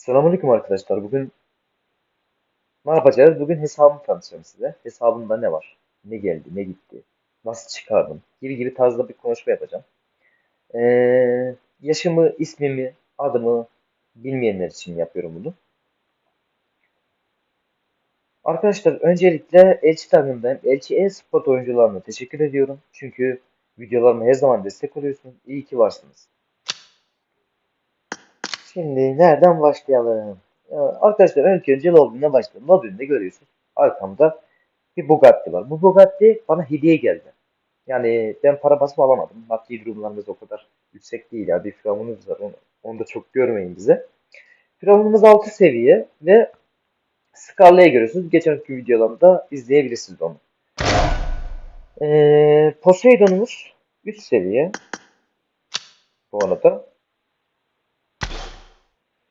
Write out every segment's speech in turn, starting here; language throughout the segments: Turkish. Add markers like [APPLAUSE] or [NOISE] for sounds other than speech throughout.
Selamünaleyküm arkadaşlar. Bugün ne yapacağız? Bugün hesabımı tanıtacağım size. Hesabımda ne var? Ne geldi, ne gitti? Nasıl çıkardım? Gibi gibi tarzda bir konuşma yapacağım. Ee, yaşımı, ismimi, adımı bilmeyenler için yapıyorum bunu. Arkadaşlar öncelikle Elçi takımındayım. Elçi e-spor oyuncularına teşekkür ediyorum. Çünkü videolarıma her zaman destek oluyorsunuz. İyi ki varsınız. Şimdi nereden başlayalım? Ya arkadaşlar ilk önce lobby'ne başlayalım. Lobby'de görüyorsunuz. Arkamda bir Bugatti var. Bu Bugatti bana hediye geldi. Yani ben para basıp alamadım. Maddi durumlarımız o kadar yüksek değil. Ya bir firavunumuz var. Onu, onu da çok görmeyin bize. Firavunumuz 6 seviye ve Scarlet'i görüyorsunuz. Geçenki videolarımda izleyebilirsiniz onu. Ee, Poseidon'umuz 3 seviye. Bu arada.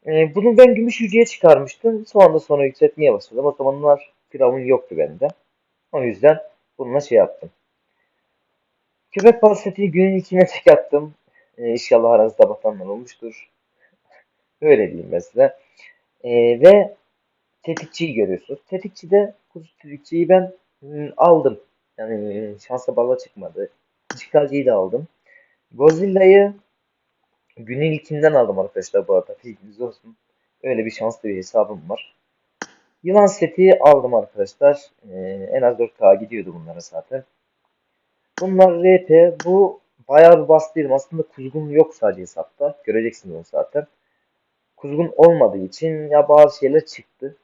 Ee, bunu ben gümüş yüceye çıkarmıştım. Sonra sonra yükseltmeye başladım. O zamanlar firavun yoktu bende. O yüzden bununla şey yaptım. Köpek basketini günün içine tek attım. Ee, inşallah aranızda bakanlar olmuştur. [LAUGHS] Öyle diyeyim ben size. Ee, ve tetikçiyi görüyorsunuz. Tetikçide kuzu tetikçiyi ben hmm, aldım. Yani e, şansa bala çıkmadı. Çıkarcıyı da aldım. Godzilla'yı günün ilkinden aldım arkadaşlar bu arada. Bilginiz olsun. Öyle bir şanslı bir hesabım var. Yılan seti aldım arkadaşlar. Ee, en az 4K gidiyordu bunlara zaten. Bunlar RP. Bu bayağı bir bastıydım. Aslında kuzgun yok sadece hesapta. Göreceksiniz onu zaten. Kuzgun olmadığı için ya bazı şeyler çıktı.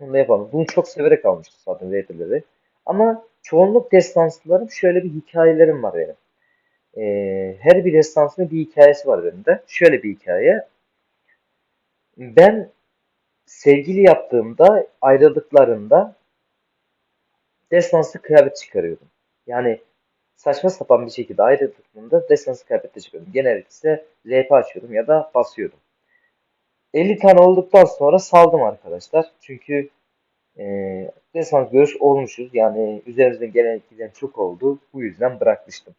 Bunu da yapalım. Bunu çok severek almıştım zaten RP'leri. Ama çoğunluk destanslarım şöyle bir hikayelerim var benim. Ee, her bir destansının bir hikayesi var benim de. Şöyle bir hikaye. Ben sevgili yaptığımda ayrıldıklarında destanslı kıyafet çıkarıyordum. Yani saçma sapan bir şekilde ayrıldıklarında destanslı kıyafette çıkıyordum. Genellikle RP açıyordum ya da basıyordum. 50 tane olduktan sonra saldım arkadaşlar. Çünkü e, destans görüş olmuşuz. Yani üzerimizden gelen giden çok oldu. Bu yüzden bırakmıştım.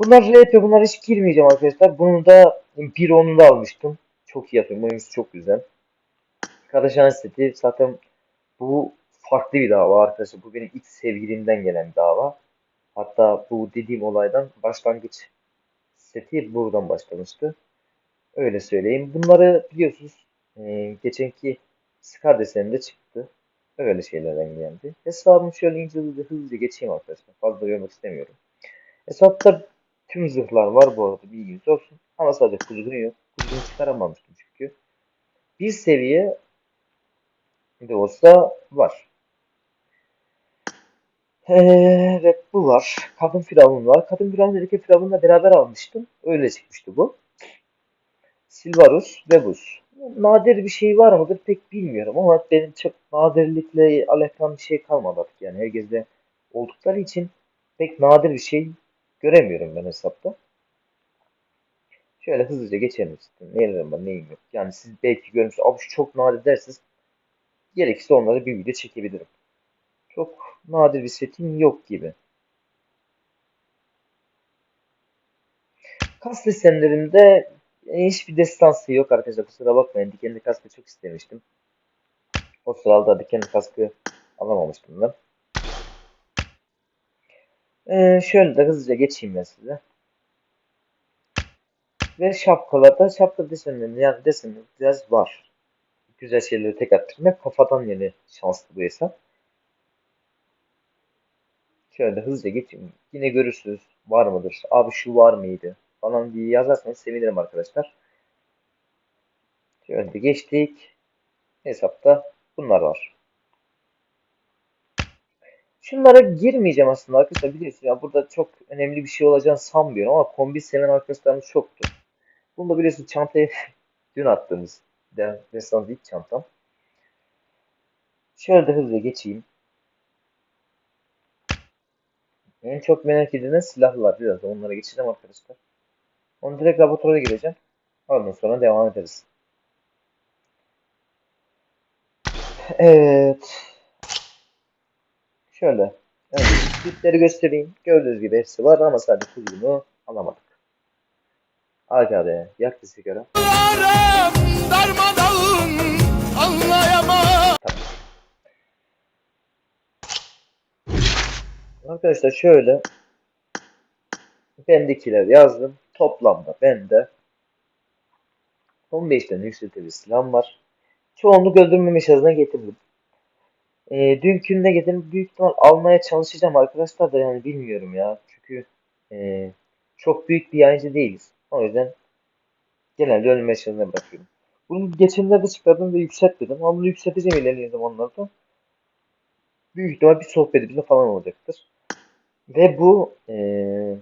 Bunlar RP. Bunlar hiç girmeyeceğim arkadaşlar. Bunu da bir onu da almıştım. Çok iyi yapıyorum. Oyuncusu çok güzel. Kardeşan seti zaten bu farklı bir dava arkadaşlar. Bu benim ilk sevgilimden gelen dava. Hatta bu dediğim olaydan başlangıç seti buradan başlamıştı. Öyle söyleyeyim. Bunları biliyorsunuz e, geçenki Scar deseninde çıktı. Öyle şeylerden geldi. Hesabımı şöyle ince hızlıca geçeyim arkadaşlar. Fazla görmek istemiyorum. Hesapta tüm zırhlar var bu arada bilginiz olsun. Ama sadece kuzgun yok. Kuzgunu çıkaramamıştım çünkü. Bir seviye de olsa var. Evet bu var. Kadın firavun var. Kadın firavun erkek firavunla beraber almıştım. Öyle çıkmıştı bu. Silvarus ve. Nadir bir şey var mıdır pek bilmiyorum ama benim çok nadirlikle alakalı bir şey kalmadı artık yani herkeste oldukları için pek nadir bir şey göremiyorum ben hesapta. Şöyle hızlıca geçelim istedim. Neylerim var neyim yok. Yani siz belki görmüşsünüz. Abi çok nadir dersiniz. Gerekirse onları bir video çekebilirim. Çok nadir bir setim yok gibi. Kas desenlerinde hiçbir destansı yok arkadaşlar. Kusura bakmayın. Dikenli kaskı çok istemiştim. O sırada dikenli kaskı alamamıştım ben. Ee, şöyle de hızlıca geçeyim ben size. Ve şapkalarda şapka desenlerinde yani desenler biraz var. Güzel şeyleri tek attırdım. Hep kafadan yeni şanslı bu hesap. Şöyle hızlıca geçeyim. Yine görürsünüz var mıdır? Abi şu var mıydı? Falan diye yazarsanız sevinirim arkadaşlar. Şöyle geçtik. Hesapta bunlar var. Şunlara girmeyeceğim aslında arkadaşlar biliyorsunuz ya burada çok önemli bir şey olacağını sanmıyorum ama kombi seven arkadaşlarımız çoktu. Bunu da biliyorsunuz çantaya [LAUGHS] dün attığımız Destan ilk çantam. Şöyle de hızlı geçeyim. En çok merak edilen silahlar biraz da onlara geçeceğim arkadaşlar. Onu direkt laboratuvara gireceğim. Ondan sonra devam ederiz. Evet. Şöyle. Evet, göstereyim. Gördüğünüz gibi hepsi var ama sadece kuzunu alamadık. Aga be yak bir sigara. Darmadağın anlayamam. Arkadaşlar şöyle bendekiler yazdım. Toplamda bende 15 tane yükseltici silahım var. Çoğunluk öldürme meşazına getirdim. E, dünkünde getirdim. Büyük ihtimal almaya çalışacağım arkadaşlar da yani bilmiyorum ya. Çünkü e, çok büyük bir yayıncı değiliz. O yüzden genelde ölüm meşazına bırakıyorum. Bunu geçenlerde çıkardım ve yükseltmedim. Ama bunu yükselteceğim ilerleyen zamanlarda. Büyük ihtimal bir sohbetimizde falan olacaktır. Ve bu eee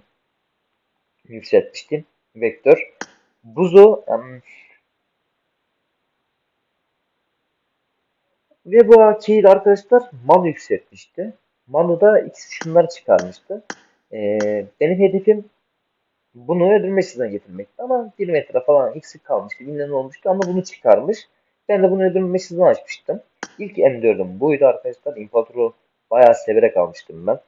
yükseltmiştim. Vektör. Buzu em, ve bu akiyi de arkadaşlar Manu yükseltmişti. Manu da ikisi şunları çıkarmıştı. Eee, benim hedefim bunu öldürmesinden getirmekti ama 1 metre falan eksik kalmıştı. Bilmem olmuştu ama bunu çıkarmış. Ben de bunu öldürmesinden açmıştım. İlk M4'üm buydu arkadaşlar. İmparator'u bayağı severek almıştım ben.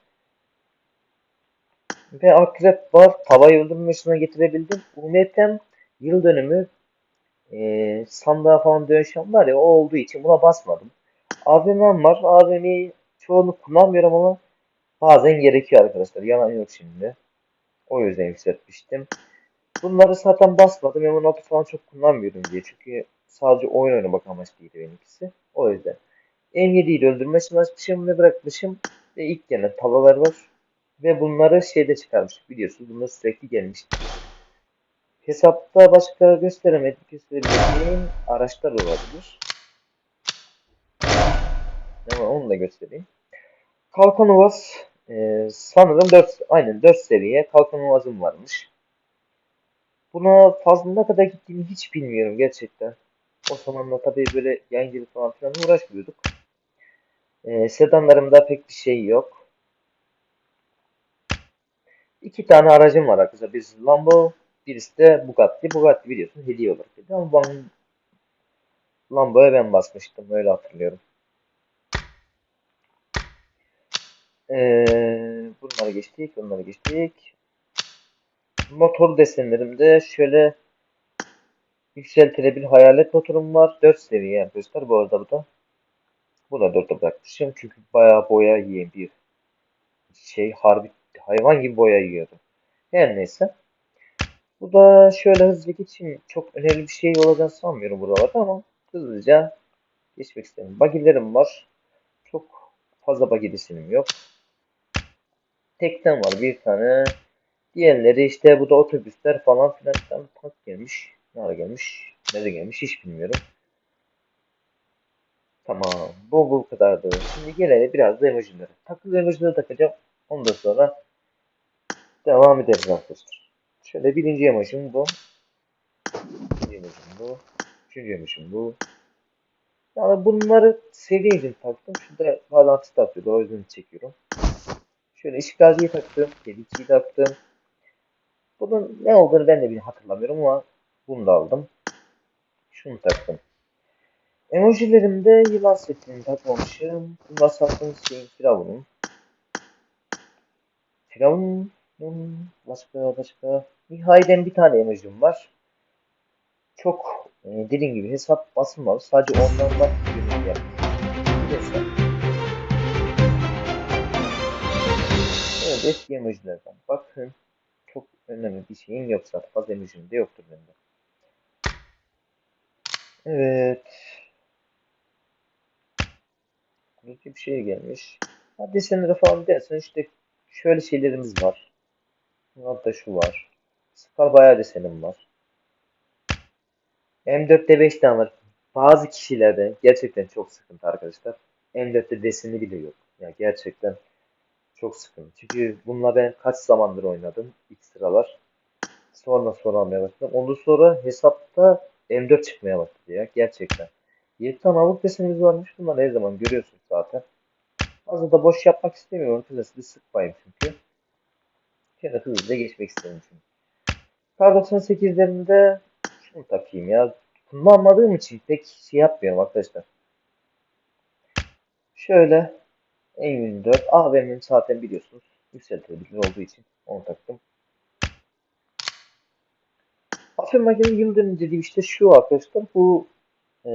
Ve akrep var. Tavayı öldürmesine getirebildim. UMP'm yıl dönümü eee sandığa falan dönüşen var ya o olduğu için buna basmadım. AVM'm var. AVM'yi çoğunu kullanmıyorum ama bazen gerekiyor arkadaşlar. Yalan yok şimdi. O yüzden yükseltmiştim. Bunları zaten basmadım. M16 falan çok kullanmıyorum diye. Çünkü sadece oyun oynamak amaçlıydı benimkisi. O yüzden. M7'yi de öldürmesini açmışım ve bırakmışım. Ve ilk gelen tavalar var. Ve bunları şeyde çıkarmış biliyorsunuz. Bunlar sürekli gelmişti. Hesapta başka gösteremedim. Gösterebileceğim araçlar olabilir. Ama onu da göstereyim. Kalkan Uvaz e, sanırım 4 aynen 4 seviye Kalkan Uvaz'ım varmış. Buna fazla ne kadar gittiğini hiç bilmiyorum gerçekten. O zamanlar tabii böyle yayıncılık falan filan uğraşmıyorduk. E, sedanlarımda pek bir şey yok. İki tane aracım var arkadaşlar. Birisi Lambo, birisi de Bugatti. Bugatti biliyorsun hediye olarak dedi ama ben Lambo'ya ben basmıştım öyle hatırlıyorum. Ee, bunları geçtik, bunları geçtik. Motor desenlerimde şöyle yükseltilebilir hayalet motorum var. 4 seviye arkadaşlar bu arada bu da. Bu da 4'e bırakmışım çünkü bayağı boya yiyen bir şey harbi hayvan gibi boya yiyordu. Her neyse. Bu da şöyle hızlı geçeyim. Çok önemli bir şey olacağını sanmıyorum buralarda ama hızlıca geçmek istedim. Bagilerim var. Çok fazla bagi yok. Tekten var bir tane. Diğerleri işte bu da otobüsler falan filan tane tank gelmiş. Nerede gelmiş? Nerede gelmiş hiç bilmiyorum. Tamam. Bu bu kadardı. Şimdi gelelim biraz da emojilere. Takılı emojileri takacağım. Ondan sonra devam ederiz arkadaşlar. Şöyle birinci emojim bu. İkinci emojim bu. Üçüncü emojim bu. Yani bunları seviye için taktım. Şurada bağlantı takıyordu. O yüzden çekiyorum. Şöyle işgalciyi taktım. Kediciyi taktım. Bunun ne olduğunu ben de bir hatırlamıyorum ama bunu da aldım. Şunu taktım. Emojilerimde yılan setini takmamışım. Bunlar sattığım şeyin Firavun'un. Firavun'un başka başka. Nihayeden bir tane emojim var. Çok e, dediğim gibi hesap basılmadı. Sadece ondan da ürün yaptım. Neyse. Eski emojilerden bakın. Çok önemli bir şeyim yok zaten. Fazla emojim de yoktur bende. Evet. Buradaki bir şey gelmiş. Ha desenlere falan dersen işte şöyle şeylerimiz var. Hatta şu var. Skal bayağı desenim var. M4'te 5 tane var. Bazı kişilerde gerçekten çok sıkıntı arkadaşlar. M4'te deseni bile yok. Ya gerçekten çok sıkıntı. Çünkü bununla ben kaç zamandır oynadım ilk sıralar. Sonra sonra almaya başladım. Ondan sonra hesapta M4 çıkmaya başladı ya gerçekten. 7 tane avuk desenimiz varmış. Bunlar her zaman görüyorsunuz zaten. Fazla da boş yapmak istemiyorum. Klasını sıkmayayım çünkü. Şöyle hızlıca geçmek istedim çünkü. Kar 98'lerinde şunu takayım ya. Kullanmadığım için pek şey yapmıyorum arkadaşlar. Şöyle M24 AVM'nin zaten biliyorsunuz yükseltilebilir olduğu için onu taktım. Hafif makine yıldırım dediğim işte şu arkadaşlar. Bu e,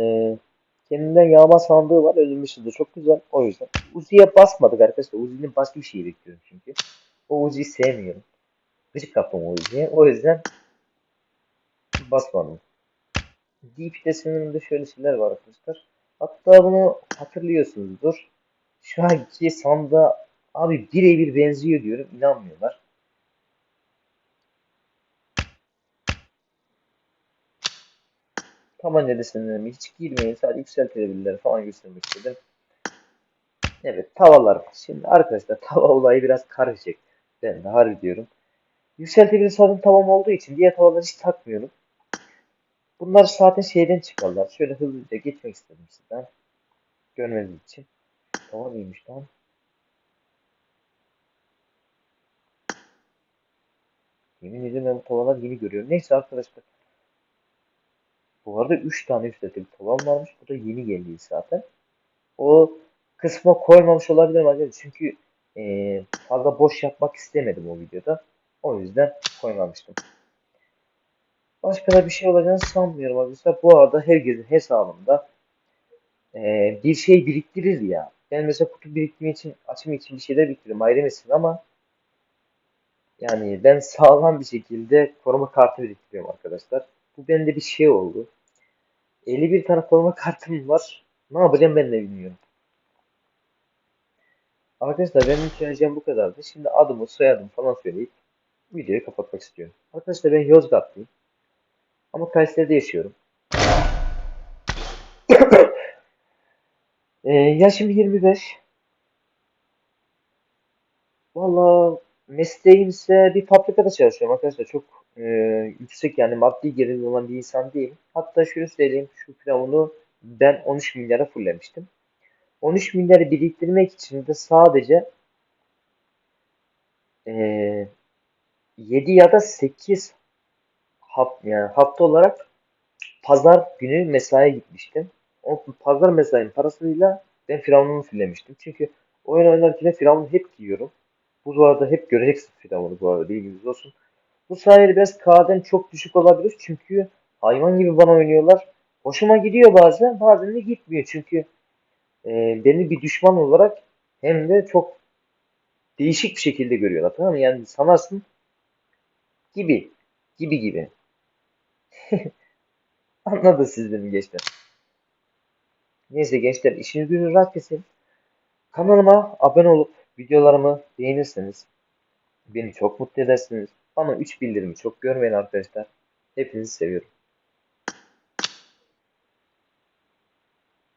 kendinden yağma sandığı var. Ölünmüşü de çok güzel. O yüzden. Uzi'ye basmadık arkadaşlar. Uzi'nin başka bir şeyi bekliyorum çünkü. O Uzi'yi sevmiyorum. Gıcık kaptım o Uzi'ye. O yüzden basmadım. Deep'te sınırında şöyle şeyler var arkadaşlar. Hatta bunu hatırlıyorsunuzdur. Şu anki sanda abi birebir benziyor diyorum. inanmıyorlar. Tabanca desenlerine hiç girmeyin. Sadece yükseltilebilirler falan göstermek istedim. Evet tavalar. Şimdi arkadaşlar [LAUGHS] tava olayı biraz karışık. Ben de harbi diyorum. Yükseltebilir zaten tavam olduğu için diğer tavalları hiç takmıyorum. Bunlar zaten şeyden çıkarlar. Şöyle hızlıca geçmek istedim sizden. Görmeniz için. Tava neymiş lan? Yemin ediyorum ben tavalar yeni görüyorum. Neyse arkadaşlar. Bu arada 3 tane yükseltebilir tavam varmış. Bu da yeni geldi zaten. O kısma koymamış olabilirim arkadaşlar. Çünkü eee, fazla boş yapmak istemedim o videoda. O yüzden koymamıştım. Başka da bir şey olacağını sanmıyorum arkadaşlar. Bu arada herkesin hesabında eee, bir şey biriktirir ya. Ben mesela kutu biriktirme için, açım için bir şeyler biriktiririm ayrı mesele ama yani ben sağlam bir şekilde koruma kartı biriktiriyorum arkadaşlar. Bu bende bir şey oldu. 51 tane koruma kartım var. Ne yapacağım ben de bilmiyorum. Arkadaşlar benim söyleyeceğim bu kadardı. Şimdi adımı, soyadımı falan söyleyip videoyu kapatmak istiyorum. Arkadaşlar ben Yozgatlıyım. Ama Kayseri'de yaşıyorum. Ee, yaşım 25. Valla mesleğim ise bir fabrikada çalışıyorum arkadaşlar. Çok e, yüksek yani maddi geliri olan bir insan değilim. Hatta şöyle söyleyeyim şu firavunu ben 13 milyara fullemiştim. 13 milyarı biriktirmek için de sadece e, 7 ya da 8 hafta, yani hafta olarak pazar günü mesaiye gitmiştim. O pazar mesainin parasıyla ben Firavun'u fullemiştim. Çünkü oyun oynarken Firavun'u hep giyiyorum. Bu arada hep göreceksin Firavun'u bu arada bilginiz olsun. Bu sayede biraz KD'm çok düşük olabilir. Çünkü hayvan gibi bana oynuyorlar. Hoşuma gidiyor bazen bazen de gitmiyor. Çünkü e, beni bir düşman olarak hem de çok değişik bir şekilde görüyorlar. Tamam mı? Yani sanarsın gibi gibi gibi. [LAUGHS] Anladınız siz benim gençler. Neyse gençler işiniz gücünüz rahat kesin. Kanalıma abone olup videolarımı beğenirseniz beni çok mutlu edersiniz. Bana 3 bildirimi çok görmeyin arkadaşlar. Hepinizi seviyorum.